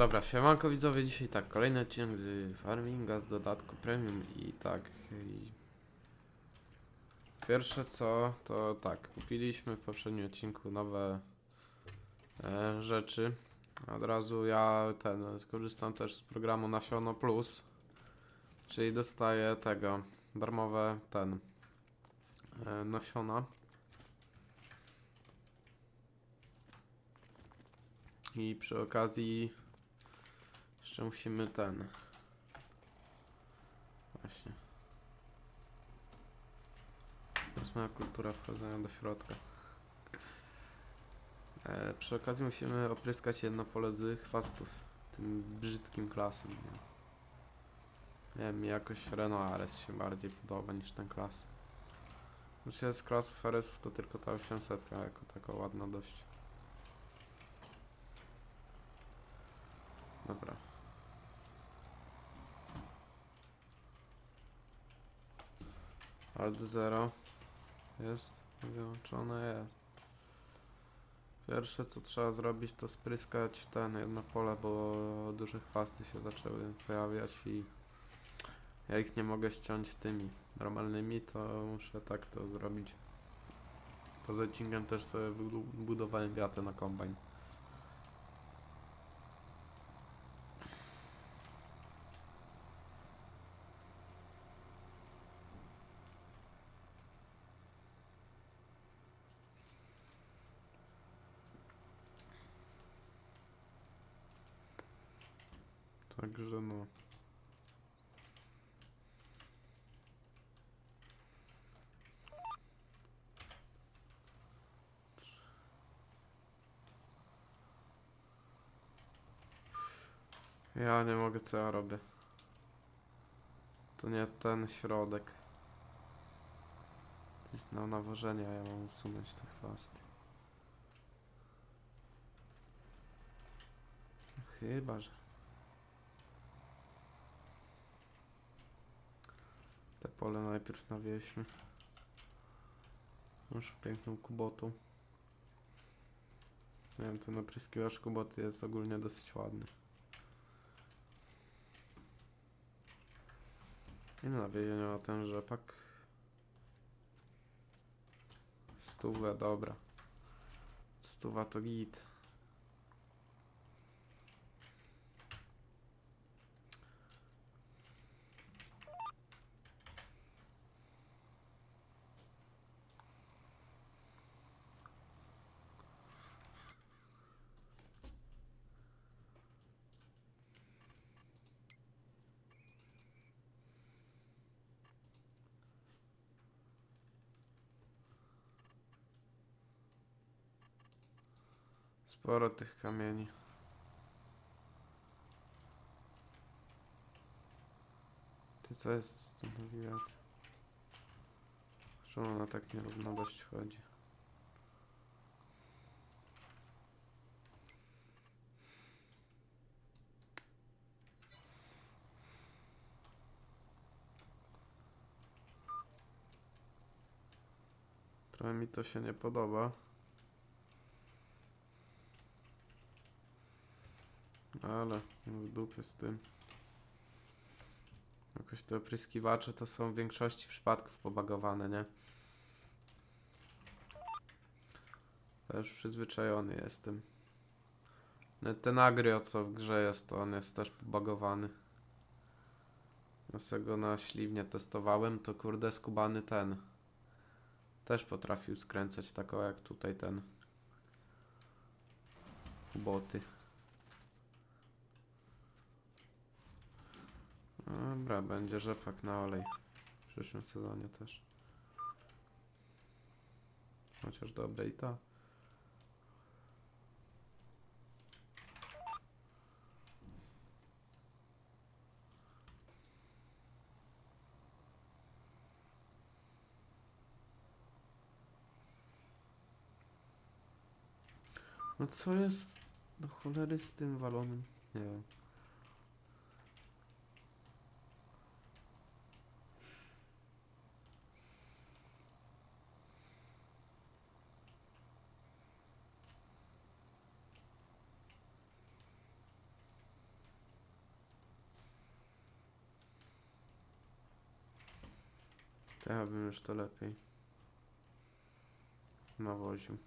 Dobra, siemanko widzowie, dzisiaj tak, kolejny odcinek z Farminga z dodatku premium i tak i Pierwsze co, to tak, kupiliśmy w poprzednim odcinku nowe e, rzeczy. Od razu ja ten, skorzystam też z programu Nasiono Plus Czyli dostaję tego, darmowe ten e, nasiona. I przy okazji jeszcze musimy ten. Właśnie. Moja kultura wchodzenia do środka. E, przy okazji musimy opryskać jedno pole z chwastów. Tym brzydkim klasem. Nie, nie mi jakoś Renault Ares się bardziej podoba niż ten klas. Znaczy z klasów Aresów to tylko ta 800 jako taka ładna dość. Dobra. Alt 0 jest wyłączone jest. Pierwsze co trzeba zrobić to spryskać ten jedno pole, bo duże chwasty się zaczęły pojawiać i ja ich nie mogę ściąć tymi normalnymi, to muszę tak to zrobić. Poza odcinkiem też sobie budowałem wiatę na kombajn. Także no. Ja nie mogę co ja robię. To nie ten środek. To jest na nawożenie, a ja mam usunąć te chwasty. Chyba, że. Te pole najpierw nawieźmy. Już piękną kubotą. Nie wiem, ten opryskiwacz kuboty jest ogólnie dosyć ładny. Ile nawiezienia ma ten rzepak? Stówę, dobra. Stuwa to git. Sporo tych kamieni. Ty co jest z tą nawigacją? Czemu ona tak nierówno dość chodzi? Trochę mi to się nie podoba. Ale w dupie z tym. Jakoś te opryskiwacze to są w większości przypadków pobagowane, nie? Już przyzwyczajony jestem. Ten agrio co w grze jest, to on jest też pobagowany. Ja sobie go na śliwnie testowałem, to kurde skubany ten. Też potrafił skręcać taką jak tutaj ten. Boty. Dobra, będzie rzepak na olej. W przyszłym sezonie też. Chociaż dobre i to. No co jest do cholery z tym walonym? Nie wiem. To ja bym już to lepiej nawoził.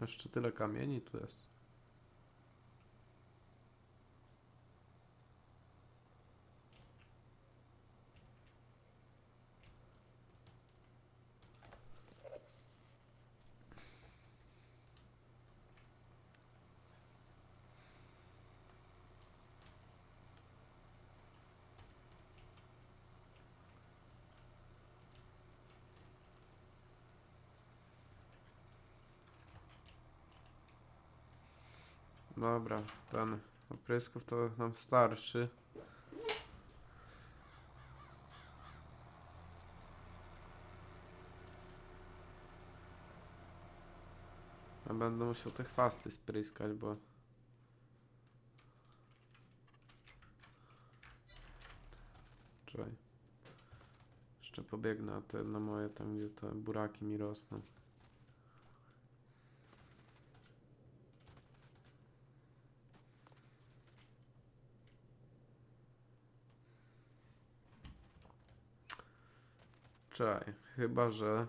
Jeszcze tyle kamieni tu jest. Dobra, ten oprysków to nam starczy. Ja będę musiał te chwasty spryskać, bo... Czekaj. Jeszcze pobiegnę, a te na moje tam, gdzie te buraki mi rosną. Czekaj, chyba że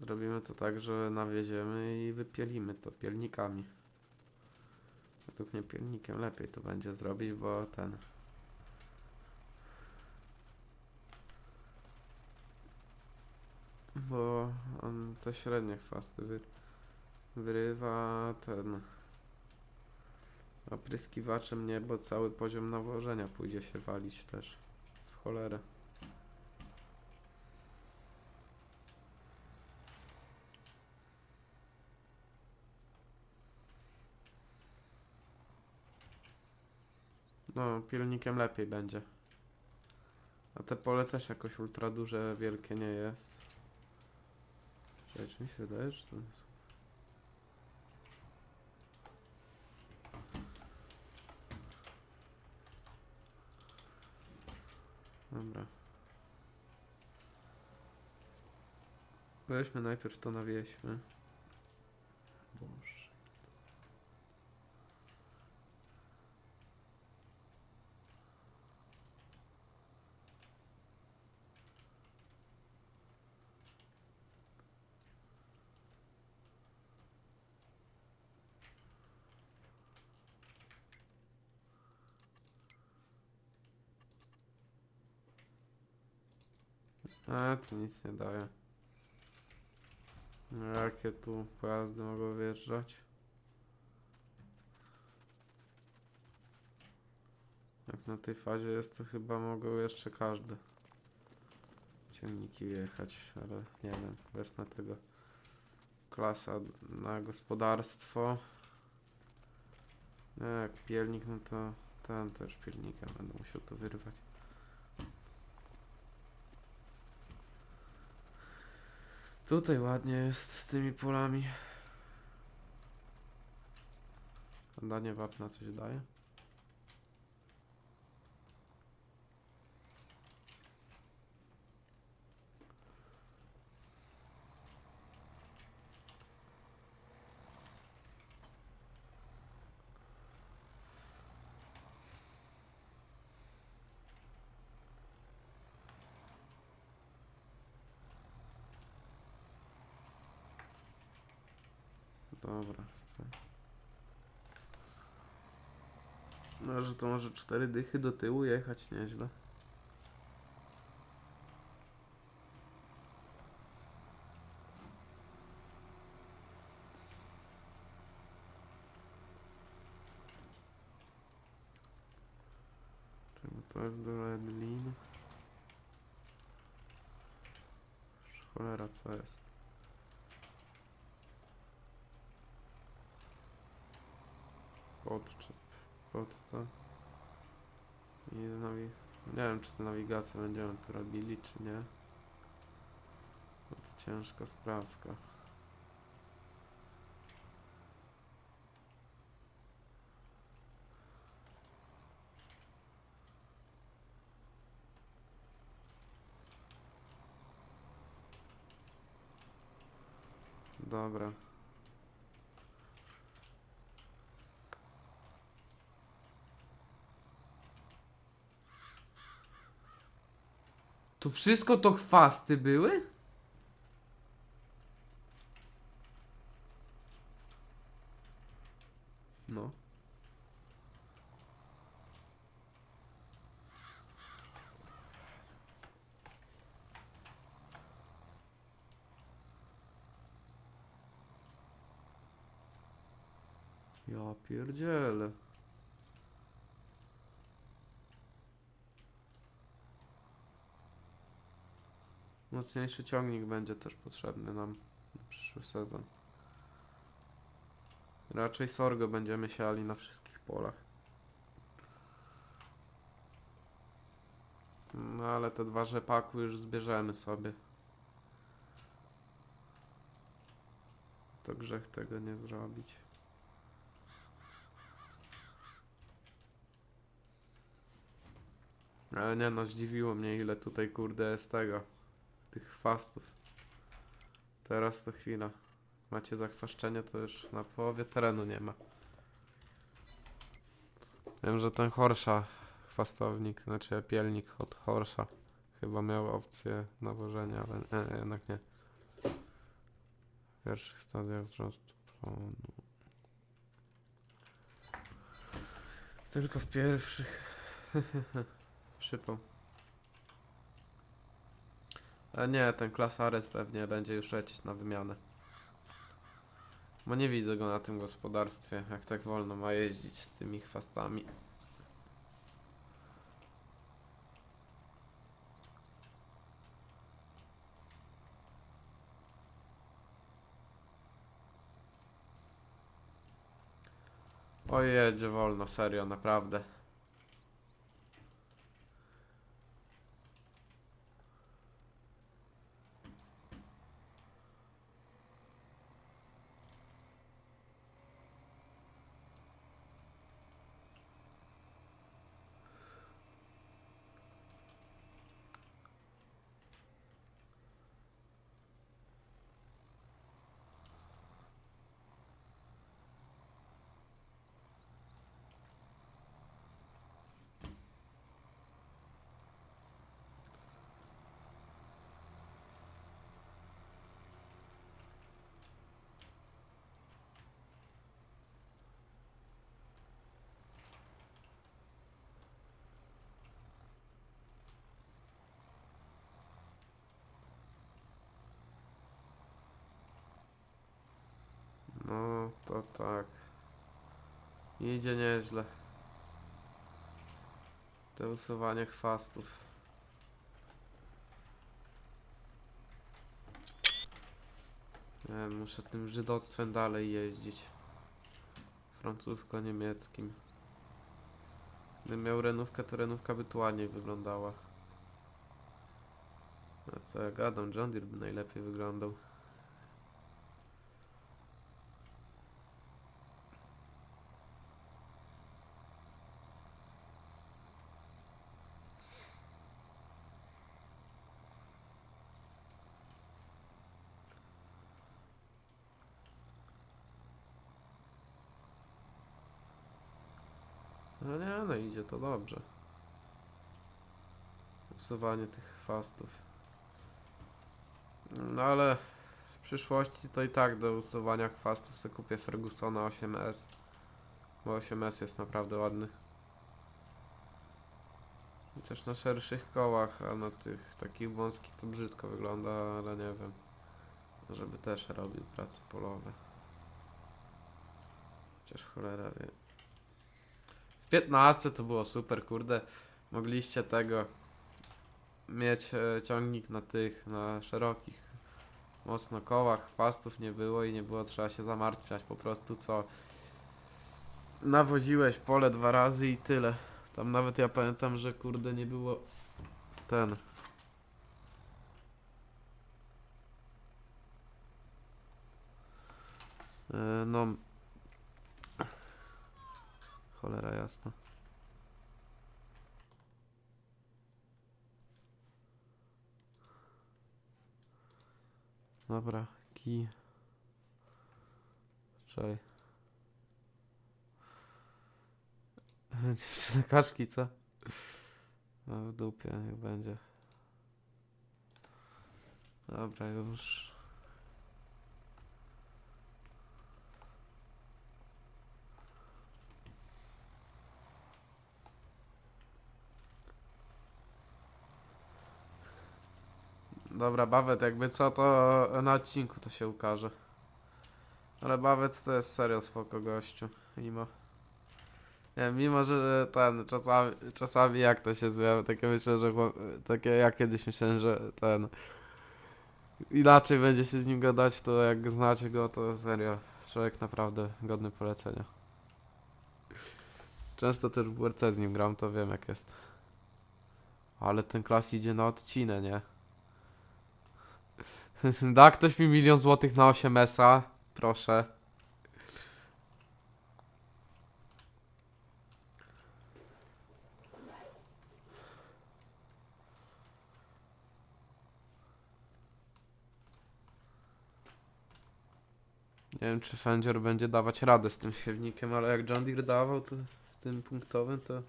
zrobimy to tak, że nawieziemy i wypielimy to pielnikami. Według mnie pielnikiem lepiej to będzie zrobić, bo ten. Bo on te średnie chwasty wy, wyrywa ten. Opryskiwaczem nie, bo cały poziom nawożenia pójdzie się walić też. W cholerę. No, pilnikiem lepiej będzie. A te pole też jakoś ultra duże, wielkie nie jest. Czekaj, czy mi się wydaje, że to jest... Dobra. Weźmy najpierw to nawieźmy. Boże. A, to nic nie daje. No, Jakie tu pojazdy mogą wjeżdżać? Jak na tej fazie jest, to chyba mogą jeszcze każde ciągniki wjechać, ale nie wiem, wezmę tego klasa na gospodarstwo. No, jak pielnik, no to ten też pilnika będę musiał to wyrwać. Tutaj ładnie jest z tymi polami. Danie wapna coś daje? Dobra. No, że to może cztery dychy do tyłu jechać nieźle. Czemu to jest do Redlin? Cholera, co jest? Podczep pod to. I. Nie wiem, czy z nawigacją będziemy to robili, czy nie. Bo to ciężka sprawka. Dobra. To wszystko to chwasty były? No. Ja pierdzielę. Mocniejszy ciągnik będzie też potrzebny nam na przyszły sezon. Raczej sorgo będziemy siali na wszystkich polach. No ale te dwa rzepaku już zbierzemy sobie. To grzech tego nie zrobić. Ale nie no, zdziwiło mnie ile tutaj kurde jest tego. Tych chwastów. Teraz to chwila. Macie zakwaszczenie, to już na połowie terenu nie ma. Wiem, że ten Horsza chwastownik, znaczy pielnik od Horsza chyba miał opcję nawożenia, ale nie, jednak nie. W pierwszych stadiach wzrostu plonu. Tylko w pierwszych. Przypał. A nie, ten klasares pewnie będzie już lecieć na wymianę. Bo nie widzę go na tym gospodarstwie, jak tak wolno ma jeździć z tymi chwastami. Oj, jedzie wolno, serio, naprawdę. No, to tak. Idzie nieźle. To usuwanie chwastów. Nie muszę tym żydostwem dalej jeździć. Francusko-niemieckim. Gdybym miał renówkę, to renówka by tu ładniej wyglądała. A co ja gadam, John Deere by najlepiej wyglądał. No idzie to dobrze. Usuwanie tych chwastów. No ale w przyszłości to i tak do usuwania chwastów sobie kupię Fergusona 8S. Bo 8S jest naprawdę ładny. Chociaż na szerszych kołach, a na tych takich wąskich to brzydko wygląda, ale nie wiem. Żeby też robił prace polowe. Chociaż cholera wie. W 15 to było super, kurde. Mogliście tego mieć e, ciągnik na tych, na szerokich mocno kołach, chwastów nie było i nie było trzeba się zamartwiać. Po prostu co nawoziłeś pole dwa razy i tyle. Tam nawet ja pamiętam, że kurde nie było ten. E, No. Cholera jasna. Dobra, kij. Czekaj. Dziewczyna kaczki, co? No w dupie, niech będzie. Dobra, już. Dobra, Bawet, jakby co, to na odcinku to się ukaże. Ale Bawet to jest serio spoko gościu, mimo. Nie, mimo, że ten, czasami, czasami jak to się zwie, takie myślę, że takie ja kiedyś myślałem, że ten inaczej będzie się z nim gadać, to jak znacie go, to serio, człowiek naprawdę godny polecenia. Często też w WRC z nim gram, to wiem jak jest. Ale ten klas idzie na odcinę, nie? da ktoś mi milion złotych na 8S-a? Proszę. Nie wiem, czy Fendzior będzie dawać radę z tym siewnikiem, ale jak John Deere dawał, to z tym punktowym, to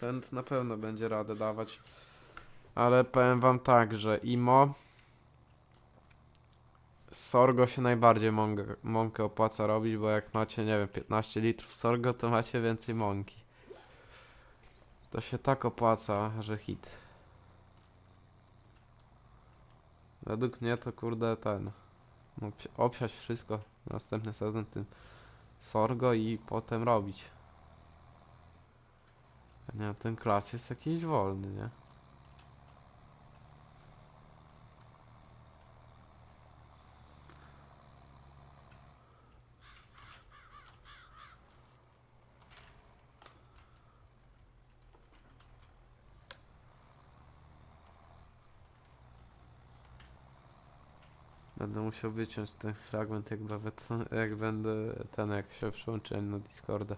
ten na pewno będzie radę dawać. Ale powiem wam tak, że IMO Sorgo się najbardziej mąkę, mąkę opłaca robić, bo jak macie, nie wiem, 15 litrów sorgo, to macie więcej mąki. To się tak opłaca, że hit. Według mnie to kurde ten. Obsiać wszystko następny sezon tym sorgo i potem robić. Nie, ten klas jest jakiś wolny, nie? Będę musiał wyciąć ten fragment, jak, nawet, jak będę ten, jak się przyłączyłem na Discorda.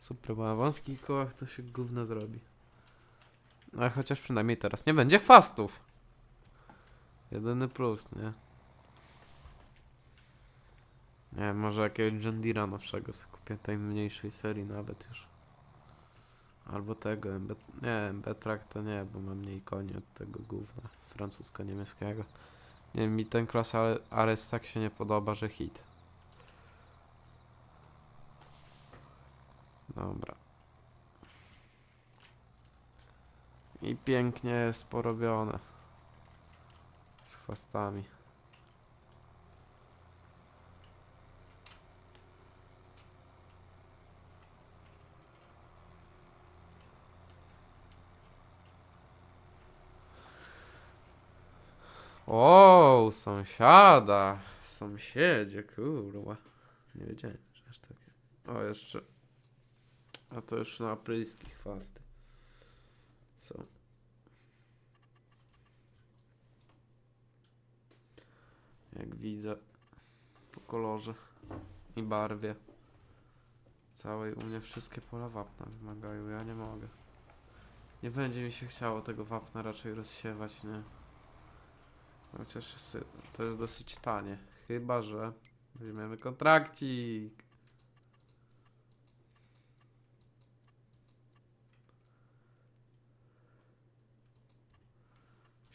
Super, bo na wąskich kołach to się gówno zrobi. Ale chociaż przynajmniej teraz nie będzie chwastów. Jedyny plus, nie? Nie może jakiegoś John Deere'a nowszego sobie kupię tej mniejszej serii nawet już. Albo tego, MB... nie, MB-Track to nie, bo mam mniej koni od tego gówna francusko-niemieckiego. Nie mi ten klas Ares tak się nie podoba, że hit. Dobra. I pięknie jest porobione. Z chwastami. O, sąsiada. Sąsiedzie, kurwa. Nie wiedziałem, że aż takie. O, jeszcze a to już na apryjskie chwasty. Są. Jak widzę po kolorze i barwie. Całej u mnie wszystkie pola wapna wymagają, ja nie mogę. Nie będzie mi się chciało tego wapna raczej rozsiewać, nie? Chociaż to jest dosyć tanie. Chyba, że weźmiemy kontrakcik.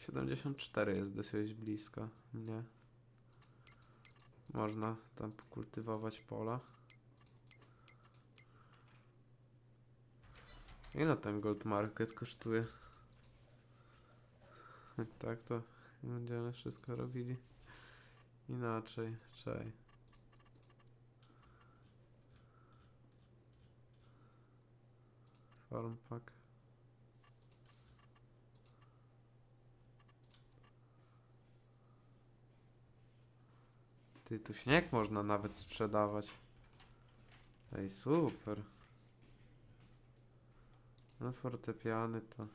Siedemdziesiąt cztery jest dosyć blisko. Nie. Można tam kultywować pola. Ile ten gold market kosztuje? Tak to będziemy wszystko robili inaczej. Czej. Farm pack. Ty, tu śnieg można nawet sprzedawać. Ej, super. No fortepiany to...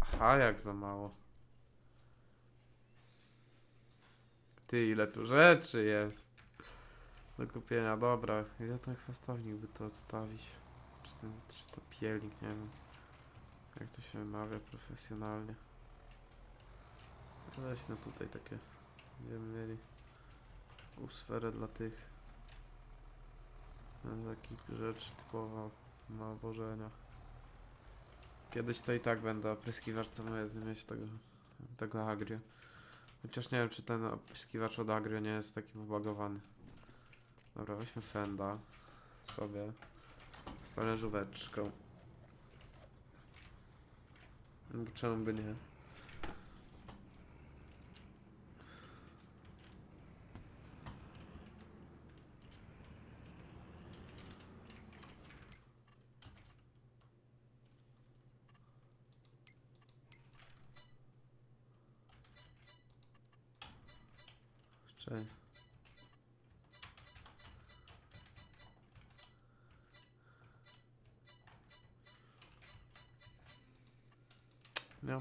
Aha, jak za mało. Ty, ile tu rzeczy jest. Do kupienia, dobra. Gdzie ten chwastownik by to odstawić? Czy, ten, czy to pielnik, nie wiem. Jak to się wymawia profesjonalnie. Weźmy tutaj takie, będziemy mieli taką sferę dla tych e, takich rzeczy typowo nawożenia. Kiedyś to i tak będę opryskiwacz samojezdny mieć tego, tego agrio. Chociaż nie wiem, czy ten opryskiwacz od agrio nie jest taki pobagowany. Dobra, weźmy fenda sobie z talerzóweczką. No Czemu by nie?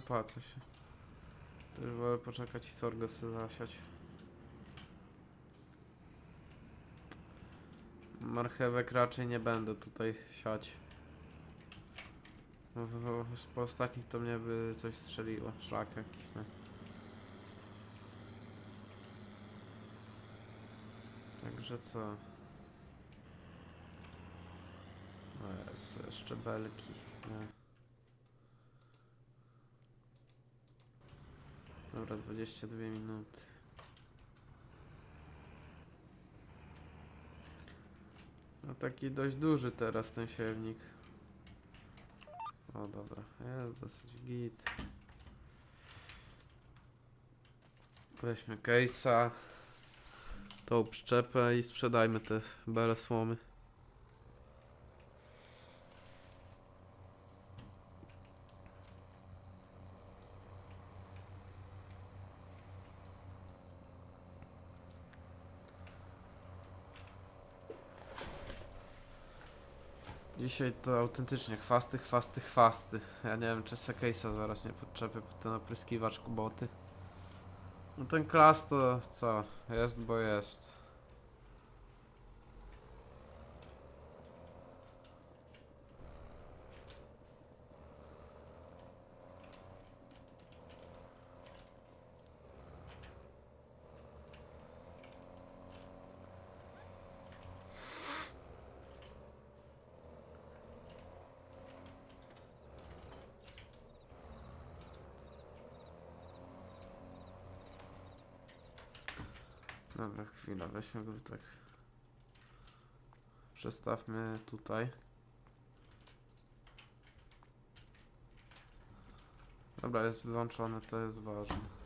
Opłaca się. Już wolę poczekać i sorgo sobie zasiać. Marchewek raczej nie będę tutaj siać. Bo- bo Po ostatnich to mnie by coś strzeliło. Szlak jakiś, no. Także co? O jest, jeszcze belki. Nie. Dobra, 22 minuty. No taki dość duży teraz ten siewnik. O dobra, jest dosyć git. Weźmy case'a, tą przyczepę i sprzedajmy te bele słomy. Dzisiaj to autentycznie chwasty, chwasty, chwasty. Ja nie wiem, czy se case'a zaraz nie podczepię pod ten opryskiwacz kuboty. No ten klas to co? Jest, bo jest. Dobra, chwila, weźmy go tak. Przestawmy tutaj. Dobra, jest wyłączone, to jest ważne.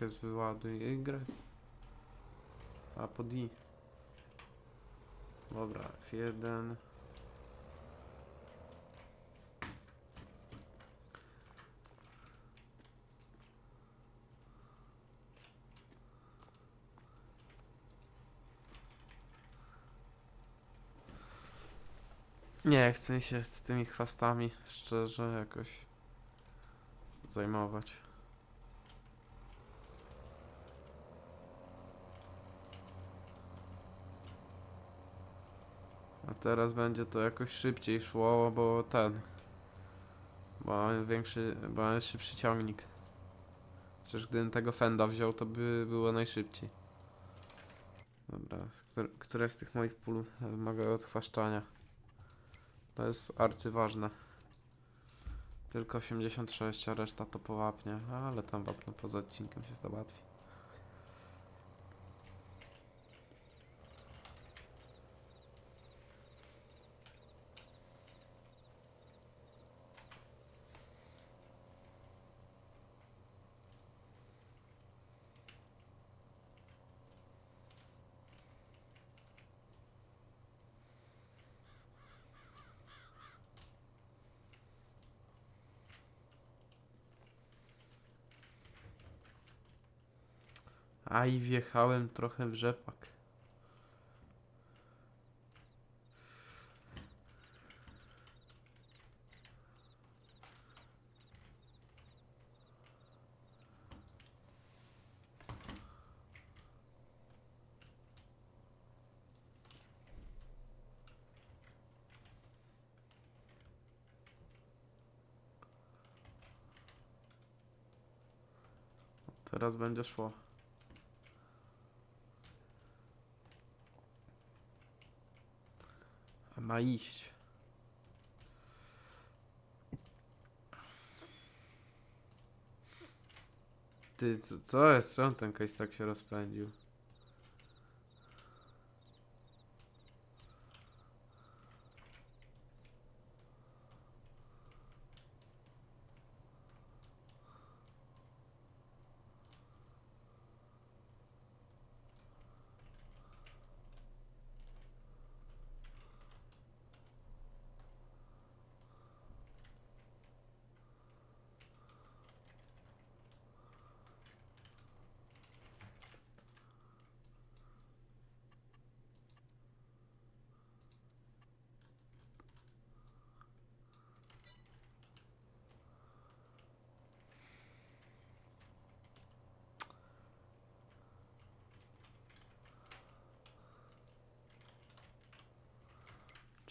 Jest wyładuj Y? A pod I. Dobra, F1. Nie chcę się z tymi chwastami szczerze jakoś zajmować. Teraz będzie to jakoś szybciej szło, bo ten. Bo mam większy, bo mam szybszy ciągnik. Przecież gdybym tego fenda wziął, to by było najszybciej. Dobra, które, które z tych moich pól wymaga odchwaszczania? To jest arcyważne. Tylko 86, a reszta to powapnie. Ale tam wapno poza odcinkiem się załatwi. A i wjechałem trochę w rzepak. Teraz będzie szło. Ma iść. Ty, co, co jest? Czemu ten case tak się rozpędził?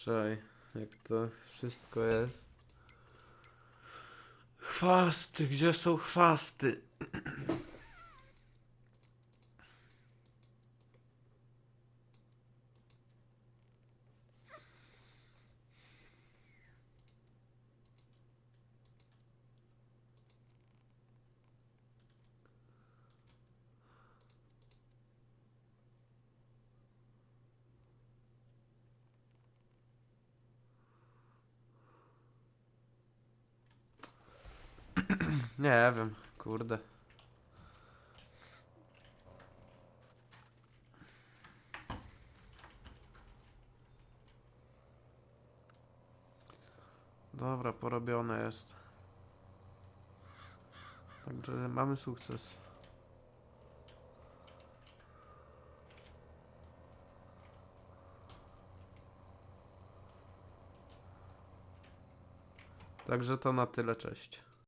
Czekaj, jak to wszystko jest. Chwasty, gdzie są chwasty? Nie wiem, kurde. Dobra, porobione jest. Także mamy sukces. Także to na tyle, cześć.